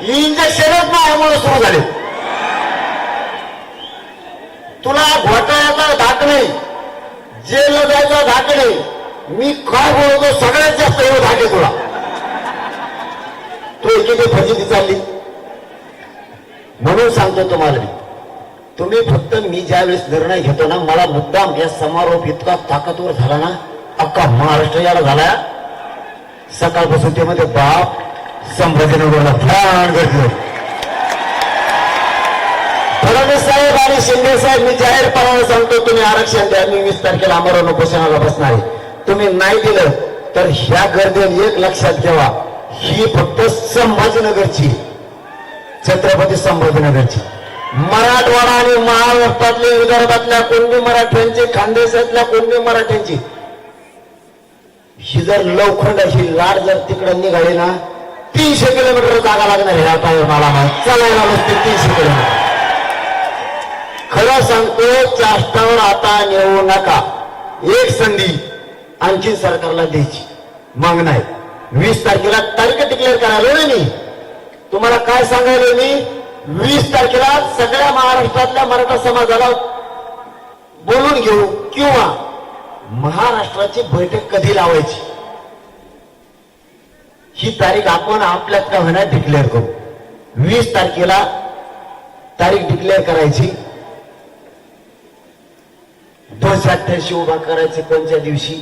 इंजेक्शनच माझ्यामुळे सुरू झाले. तुला घोटाळ्याचा धाक नाही. जेल जायचा धाक नाही. मी काय बोलतो सगळ्यात जास्त एवढं धाक आहे तुला. तू एकेकी फजिती चालली. म्हणून सांगतो तुम्हाला मी. तुम्ही फक्त मी ज्यावेळेस निर्णय घेतो ना मला मुद्दाम या समारोप इतका ताकदवर झाला ना अख्खा महाराष्ट्र याला झाला. सकाळपासून ते मध्ये बाप संभाजीनगरला फार गर्दी फडणवीस साहेब आणि शिंदे साहेब मी जाहीरपणाने सांगतो तुम्ही आरक्षण द्या मी वीस तारखेला अमरावती उपोषणाला बसणार आहे. तुम्ही नाही दिलं तर ह्या गर्दीने एक लक्षात ठेवा. ही फक्त संभाजीनगरची छत्रपती संभाजीनगरची. मराठवाडा आणि महाराष्ट्रातल्या विदर्भातल्या कुणबी मराठ्यांची खानदेशातल्या कुणबी मराठ्यांची? ही जर लवखंड ही लाट जर तिकडं निघाली ना तीनशे किलोमीटर जागा लागणार आहे. आता मला चालायला नसते तीनशे किलोमीटर. खरं सांगतो चाष्टावर आता नेऊ नका. एक संधी आणखी सरकारला द्यायची. मग नाही. वीस तारखेला तारीख डिक्लेअर करायला नाही मी. तुम्हाला काय सांगायला मी? वीस तारखेला सगळ्या महाराष्ट्रातल्या मराठा समाजाला बोलून घेऊ किंवा महाराष्ट्राची बैठक कधी लावायची? ही तारीख आपण आपल्यात का होणार डिक्लेअर करू. वीस तारखेला तारीख डिक्लेअर करायची. दोनशे अठ्ठ्याऐंशी उभा करायचे कोणत्या दिवशी?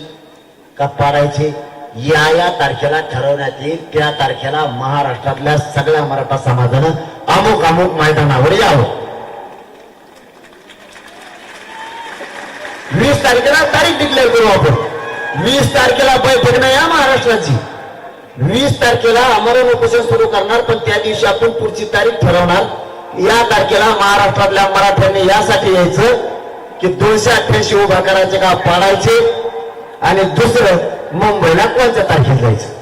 का पाडायचे? या या तारखेला ठरवण्यात येईल. त्या तारखेला महाराष्ट्रातल्या सगळ्या मराठा समाजानं अमुक अमुक मैदानावर यावं. वीस तारखेला तारीख डिक्लेअर करू आपण. वीस तारखेला बैठक नाही या महाराष्ट्राची. वीस तारखेला अमरण उपोषण सुरू करणार पण त्या दिवशी आपण पुढची तारीख ठरवणार. या तारखेला महाराष्ट्रातल्या मराठ्यांनी यासाठी यायचं की दोनशे अठ्ठ्याऐंशी उभा करायचे का पाडायचे? आणि दुसरं मुंबईला कोणत्या तारखेला जायचं?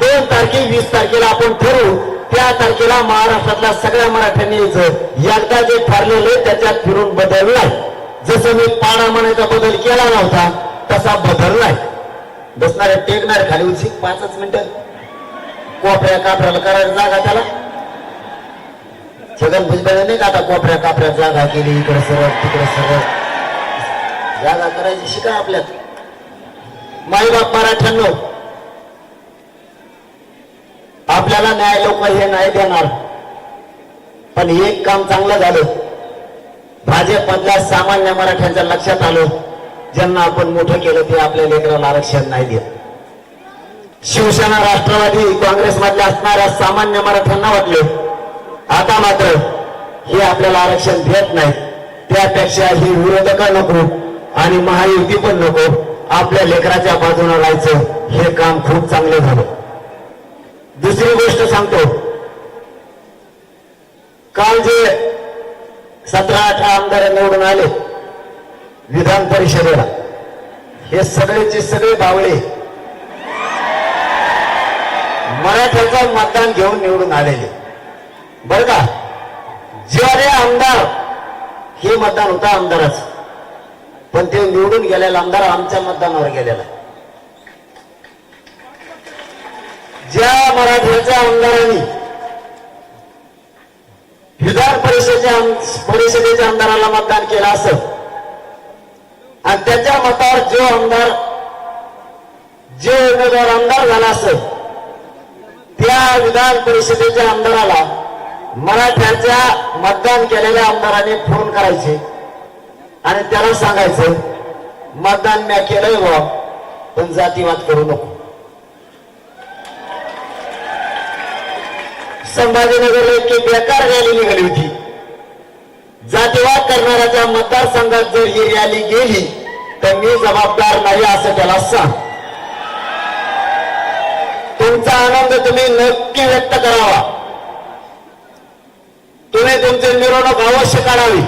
दोन तारखे वीस तारखेला आपण ठरवू. त्या तारखेला महाराष्ट्रातल्या सगळ्या मराठ्यांनी यायचं. एकदा जे ठरलेलं त्याच्यात फिरून बदल नाही जसं मी पाडा म्हणायचा बदल केला नव्हता तसा बदल नाही बसणार टेकणार खाली उशी पाचच मिनिटं. कोपऱ्या कापऱ्याला करायला जागा त्याला. छगन भुजबळ नाही का आता कोपऱ्या कापऱ्यात जागा केली इकडे सरळ तिकडे सरळ. जागा करायची शिका आपल्यात. माईबाप मराठ्यांनो आपल्याला न्याय लोक हे नाही देणार. पण एक काम चांगलं झालं. भाजपमधल्या सामान्य मराठ्यांच्या लक्षात आलं. ज्यांना आपण मोठं केलं ते आपल्या लेकराला आरक्षण नाही देत. शिवसेना राष्ट्रवादी काँग्रेसमधल्या असणाऱ्या सामान्य मराठ्यांना वाटले आता मात्र हे आपल्याला आरक्षण देत नाही त्यापेक्षा ही विरोधक नको आणि महायुती पण नको. आपल्या लेकराच्या बाजूने राहायचं हे काम खूप चांगलं झालं. दुसरी गोष्ट सांगतो. काल जे सतरा अठरा आमदार निवडून आले विधान परिषदेला. हे सगळेचे सगळे बावळे. मराठ्याचं मतदान घेऊन निवडून आलेले. बर का? जे आमदार हे मतदान होता आमदाराच. पण ते निवडून गेलेला आमदार आमच्या मतदानावर गेलेला. ज्या मराठ्याच्या आमदारांनी विधान परिषदेच्या परिषदेच्या आमदाराला मतदान केलं असं आणि त्याच्या मतावर जो आमदार जे उमेदवार आमदार झाला असेल त्या विधान परिषदेच्या आमदाराला मराठ्याच्या मतदान केलेल्या आमदाराने फोन करायचे आणि त्याला सांगायचं मतदान म्या केलंय बा पण जातीवाद करू नको. संभाजीनगरला इतकी बेकार रॅली निघाली होती. मतदारसंघात जर ही रॅली गेली तर मी जबाबदार नाही असं त्याला सांग. तुमचा आनंद तुम्ही नक्की व्यक्त करावा. तुम्ही तुमची मिरवणूक अवश्य काढावी.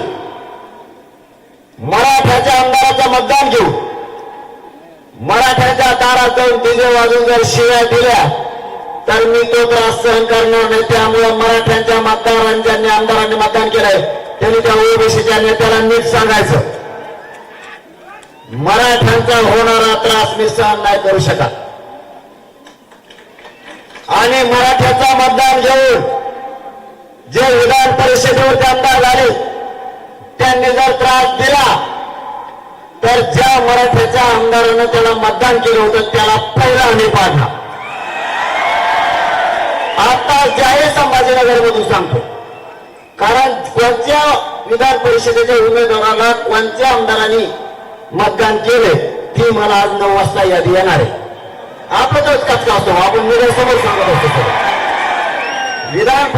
मराठ्याच्या आमदाराचं मतदान घेऊ. मराठ्याच्या दारात जाऊन तिथे वाजून जर शिव्या दिल्या तर मी तो त्रास सहन करणार नाही. त्यामुळे मराठ्यांच्या मतदारांच्या आमदारांनी मतदान केलंय. त्यांनी त्या ओबीसीच्या नेत्याला नीट सांगायचं. मराठ्यांचा होणारा त्रास मी सहन नाही करू शकत. आणि मराठ्याचा मतदान घेऊन जे विधान परिषदेवरती आमदार झाले त्यांनी जर त्रास दिला तर ज्या मराठ्याच्या आमदारानं त्याला मतदान केलं होतं त्याला पहिला आम्ही पाडला आता जाहीर संभाजीनगरमधून सांगतो. कारण कोणत्या विधान परिषदेच्या उमेदवाराला कोणत्या आमदारांनी मतदान केले ती मला आज नऊ वाजता यादी येणार आहे. आपण तोच कचका असतो? आपण मीडिया समोर सांगत असतो. विधान